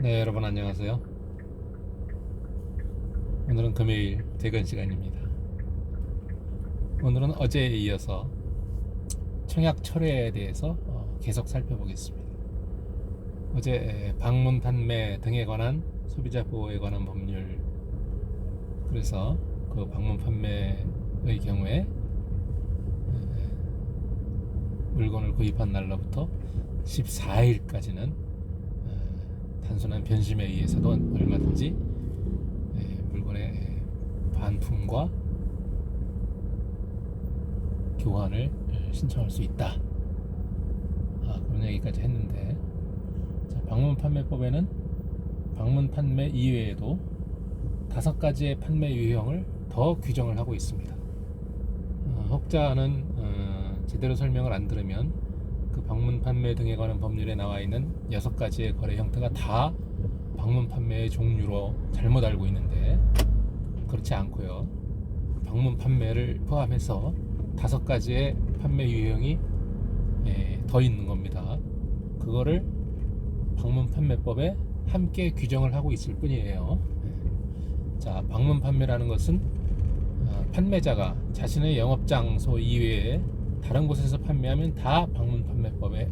네, 여러분 안녕하세요. 오늘은 금요일 퇴근 시간입니다. 오늘은 어제에 이어서 청약 철회에 대해서 어, 계속 살펴보겠습니다. 어제 방문 판매 등에 관한 소비자 보호에 관한 법률 그래서 그 방문 판매의 경우에 에, 물건을 구입한 날로부터 14일까지는 단순한 변심에 의해서도 얼마든지 에, 물건의 반품과 교환을 에, 신청할 수 있다. 아, 그런 얘기까지 했는데 자, 방문 판매법에는 방문 판매 이외에도 다섯 가지의 판매 유형을 더 규정을 하고 있습니다. 어, 혹자는 어, 제대로 설명을 안 들으면 그 방문 판매 등에 관한 법률에 나와 있는 여섯 가지의 거래 형태가 다 방문 판매의 종류로 잘못 알고 있는데 그렇지 않고요. 방문 판매를 포함해서 다섯 가지의 판매 유형이 예, 더 있는 겁니다. 그거를 방문 판매법에 함께 규정을 하고 있을 뿐이에요. 예. 자, 방문 판매라는 것은 어, 판매자가 자신의 영업 장소 이외에 다른 곳에서 판매하면 다 방문 판매법에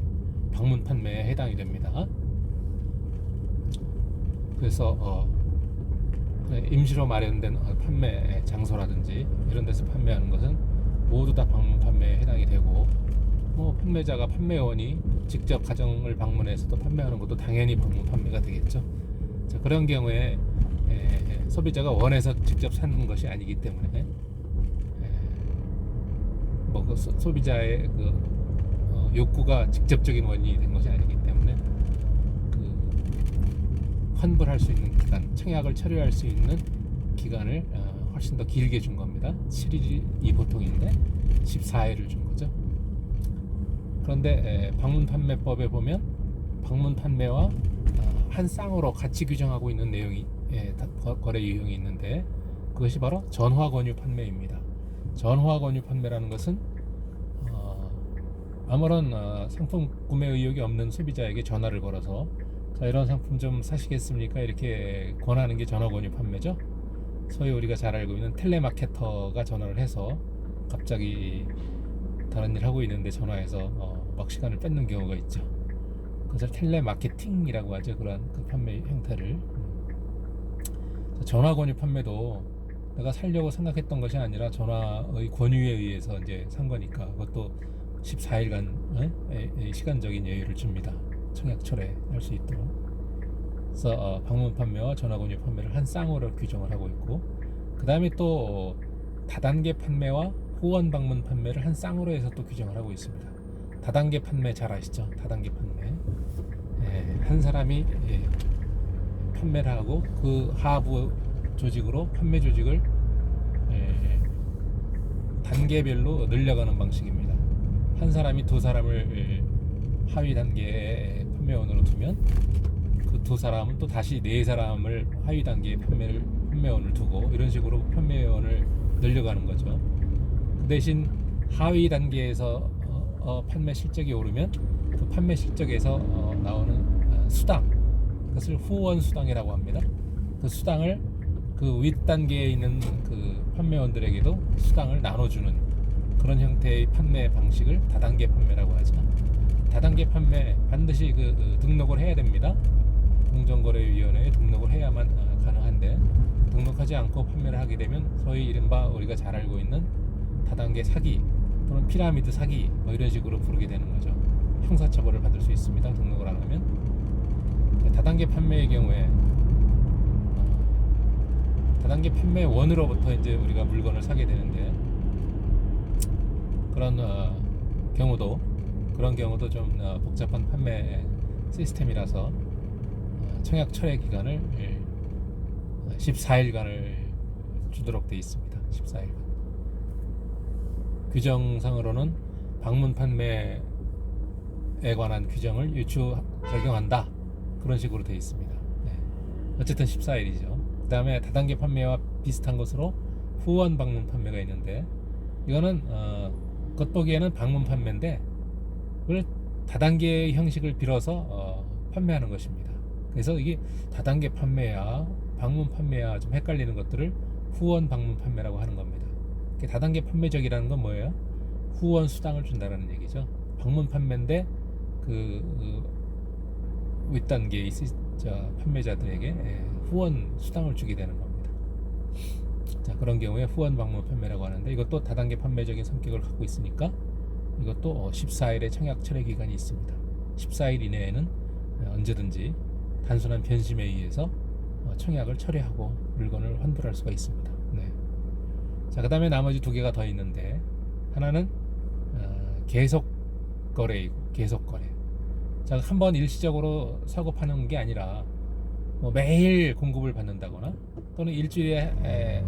방문 판매에 해당이 됩니다. 그래서 어, 임시로 마련된 어, 판매 장소라든지 이런 데서 판매하는 것은 모두 다 방문 판매에 해당이 되고 뭐 판매자가 판매원이 직접 가정을 방문해서도 판매하는 것도 당연히 방문 판매가 되겠죠. 자, 그런 경우에 에, 소비자가 원해서 직접 사는 것이 아니기 때문에 뭐 그 소비자의 그 어, 욕구가 직접적인 원인이 된 것이 아니기 때문에 그 환불할 수 있는 기간, 청약을 처리할 수 있는 기간을 어, 훨씬 더 길게 준 겁니다. 7일이 보통인데 14일을 준 거죠. 그런데 에, 방문 판매법에 보면 방문 판매와 어, 한 쌍으로 같이 규정하고 있는 내용이 예, 거래 유형이 있는데 그것이 바로 전화 권유 판매입니다. 전화 권유 판매라는 것은 어, 아무런 어, 상품 구매 의욕이 없는 소비자에게 전화를 걸어서 자 이런 상품 좀 사시겠습니까 이렇게 권하는 게 전화 권유 판매죠. 소위 우리가 잘 알고 있는 텔레마케터가 전화를 해서 갑자기 다른 일 하고 있는데 전화해서 어, 막 시간을 뺏는 경우가 있죠. 그것을 텔레마케팅이라고 하죠. 그러한 그 판매 형태를. 음. 전화 권유 판매도 내가 살려고 생각했던 것이 아니라 전화의 권유에 의해서 이제 산 거니까 그것도 14일간 어? 시간적인 여유를 줍니다. 청약 철회할 수 있도록. 그래서 어, 방문 판매와 전화 권유 판매를 한 쌍으로 규정을 하고 있고 그 다음에 또 어, 다단계 판매와 후원 방문 판매를 한 쌍으로 해서 또 규정을 하고 있습니다. 다단계 판매 잘 아시죠? 다단계 판매. 예, 한 사람이 예, 판매를 하고 그 하부 조직으로 판매 조직을 예, 단계별로 늘려가는 방식입니다. 한 사람이 두 사람을 예, 하위 단계의 판매원으로 두면 그 두 사람은 또 다시 네 사람을 하위 단계의 판매를 판매원을 두고 이런 식으로 판매원을 늘려가는 거죠. 그 대신 하위 단계에서 어, 어, 판매 실적이 오르면 그 판매 실적에서 어, 나오는 어, 수당 그것을 후원 수당이라고 합니다. 그 수당을 그 윗단계에 있는 그 판매원들에게도 수당을 나눠주는 그런 형태의 판매 방식을 다단계 판매라고 하죠. 다단계 판매 반드시 그, 그 등록을 해야 됩니다. 공정거래위원회에 등록을 해야만 어, 가능한데 등록하지 않고 판매를 하게 되면 소위 이른바 우리가 잘 알고 있는 다단계 사기 또는 피라미드 사기 뭐 이런 식으로 부르게 되는 거죠. 형사처벌을 받을 수 있습니다. 등록을 안 하면 다단계 판매의 경우에 단계 판매원으로부터 이제 우리가 물건을 사게 되는데 그런 어, 경우도 그런 경우도 좀 어, 복잡한 판매 시스템이라서 어, 청약 철회 기간을 14일간을 주도록 되어 있습니다. 14일간. 규정상으로는 방문 판매에 관한 규정을 유추 적용한다. 그런 식으로 되어 있습니다. 네. 어쨌든 14일이죠. 그 다음에 다단계 판매와 비슷한 것으로 후원 방문 판매가 있는데 이거는 어, 겉보기에는 방문 판매인데 그걸 다단계 형식을 빌어서 어, 판매하는 것입니다. 그래서 이게 다단계 판매야 방문 판매야 좀 헷갈리는 것들을 후원 방문 판매라고 하는 겁니다. 다단계 판매적이라는 건 뭐예요? 후원 수당을 준다라는 얘기죠. 방문 판매인데 그, 그 윗단계 이 판매자들에게 예, 후원 수당을 주게 되는 겁니다. 자 그런 경우에 후원 방문 판매라고 하는데 이것도 다단계 판매적인 성격을 갖고 있으니까 이것도 14일의 청약 철회 기간이 있습니다. 14일 이내에는 언제든지 단순한 변심에 의해서 어, 청약을 철회하고 물건을 환불할 수가 있습니다. 네. 자, 그 다음에 나머지 두 개가 더 있는데 하나는 어, 계속 거래이고 계속 거래. 자, 한 번 일시적으로 사고 파는 게 아니라 뭐 매일 공급을 받는다거나 또는 일주일에 에,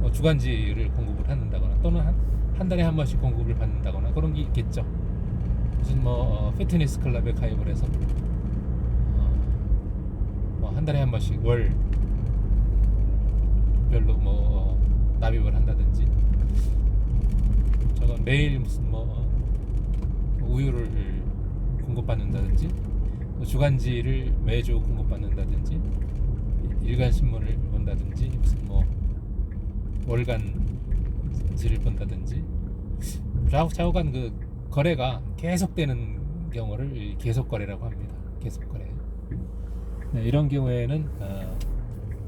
뭐 주간지를 공급을 한다거나 또는 한, 한 달에 한 번씩 공급을 받는다거나 그런 게 있겠죠. 무슨 뭐 어, 피트니스 클럽에 가입을 해서 어, 뭐한 달에 한 번씩 월 별로 뭐 어, 납입을 한다든지 저건 매일 무슨 뭐 어, 우유를 공급받는다든지 또 주간지를 매주 공급받는다든지 일간 신문을 본다든지 무슨 뭐 월간지를 본다든지 좌우 좌우간 그 거래가 계속되는 경우를 계속 거래라고 합니다. 계속 거래. 네, 이런 경우에는 어,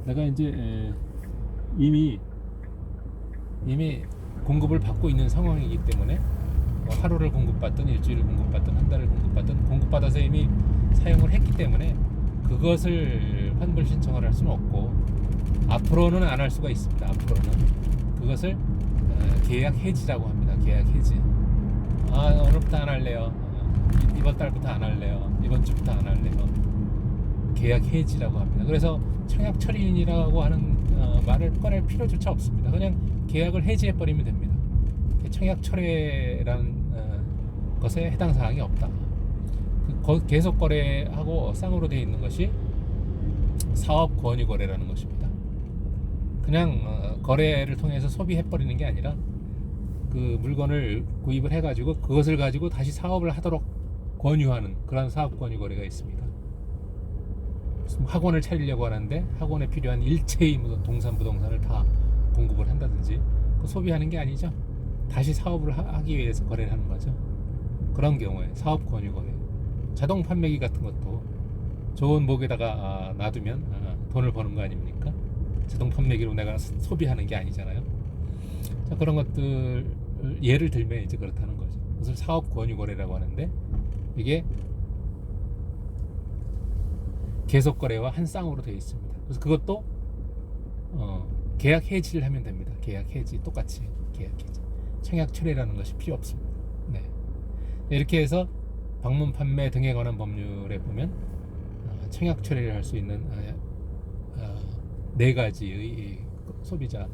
내가 이제 에, 이미 이미 공급을 받고 있는 상황이기 때문에 뭐 하루를 공급받든 일주일을 공급받든 한 달을 공급받든 공급받아서 이미 사용을 했기 때문에 그것을 환불 신청을 할 수는 없고 앞으로는 안 할 수가 있습니다. 앞으로는 그것을 어, 계약 해지라고 합니다. 계약 해지. 아 오늘부터 안 할래요. 어, 이- 이번 달부터 안 할래요. 이번 주부터 안 할래요. 계약 해지라고 합니다. 그래서 청약 철인이라고 하는 어, 말을 꺼낼 필요조차 없습니다. 그냥 계약을 해지해 버리면 됩니다. 청약 철회라는 어, 것에 해당 사항이 없다. 그 거- 계속 거래하고 쌍으로 되어 있는 것이 사업 권유 거래라는 것입니다. 그냥 어, 거래를 통해서 소비해 버리는 게 아니라 그 물건을 구입을 해가지고 그것을 가지고 다시 사업을 하도록 권유하는 그런 사업 권유 거래가 있습니다. 학원을 차리려고 하는데 학원에 필요한 일체의 무슨 동산 부동산을 다 공급을 한다든지 그 소비하는 게 아니죠. 다시 사업을 하- 하기 위해서 거래를 하는 거죠. 그런 경우에 사업 권유 거래, 자동 판매기 같은 것도 좋은 목에다가 아, 놔두면 아, 돈을 버는 거 아닙니까? 자동 판매기로 내가 소- 소비하는 게 아니잖아요. 자, 그런 것들 예를 들면 이제 그렇다는 거죠. 그것을 사업 권유 거래라고 하는데 이게 계속 거래와 한 쌍으로 되어 있습니다. 그래서 그것도 어, 계약 해지를 하면 됩니다. 계약 해지 똑같이 계약 해지. 청약 철회라는 것이 필요 없습니다. 네. 이렇게 해서 방문 판매 등에 관한 법률에 보면 어, 청약 철회를 할 수 있는 어, 어, 네 가지의 이 소비자의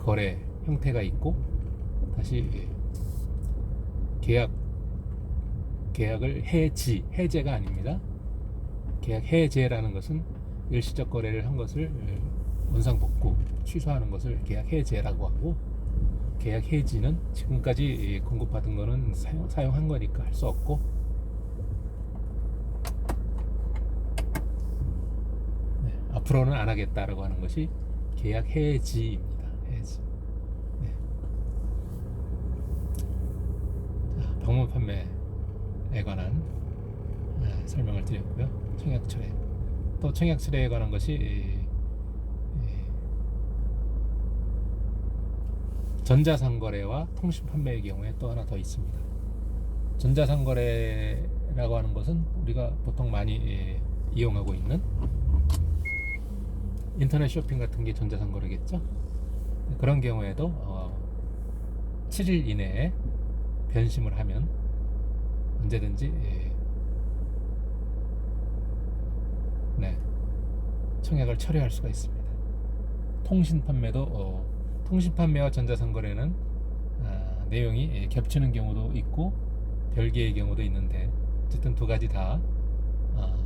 거래 형태가 있고 다시 계약 계약을 해지 해제가 아닙니다. 계약 해제라는 것은 일시적 거래를 한 것을 원상복구 취소하는 것을 계약 해제라고 하고 계약 해지는 지금까지 공급받은 거는 사용, 사용한 거니까 할 수 없고 네, 앞으로는 안 하겠다라고 하는 것이 계약 해지입니다. 해지. 네. 자, 방문 판매에 관한 네, 설명을 드렸고요. 청약 철회. 또 청약 철회에 관한 것이 이, 이, 전자상거래와 통신 판매의 경우에 또 하나 더 있습니다. 전자상거래라고 하는 것은 우리가 보통 많이 예, 이용하고 있는 인터넷 쇼핑 같은 게 전자상거래겠죠. 그런 경우에도 어, 7일 이내에 변심을 하면 언제든지 예, 네, 청약을 철회할 수가 있습니다. 통신 판매도 어, 통신 판매와 전자상거래는 아, 내용이 예, 겹치는 경우도 있고 별개의 경우도 있는데 어쨌든 두 가지 다 아,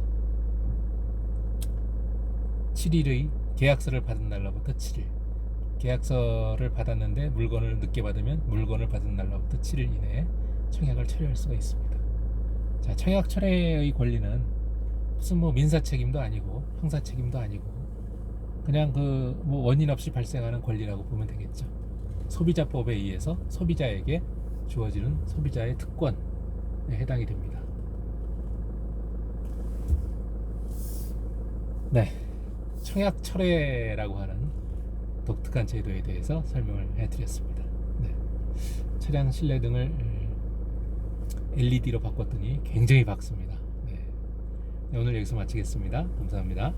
7일의 계약서를 받은 날로부터 7일 계약서를 받았는데 물건을 늦게 받으면 물건을 받은 날로부터 7일 이내에 청약을 철회할 수가 있습니다. 자, 청약 철회의 권리는 무슨 뭐 민사 책임도 아니고 형사 책임도 아니고 그냥 그 뭐 원인 없이 발생하는 권리라고 보면 되겠죠. 소비자법에 의해서 소비자에게 주어지는 소비자의 특권에 해당이 됩니다. 네, 청약 철회라고 하는 독특한 제도에 대해서 설명을 해드렸습니다. 네, 차량 실내 등을 LED로 바꿨더니 굉장히 밝습니다. 네, 네, 오늘 여기서 마치겠습니다. 감사합니다.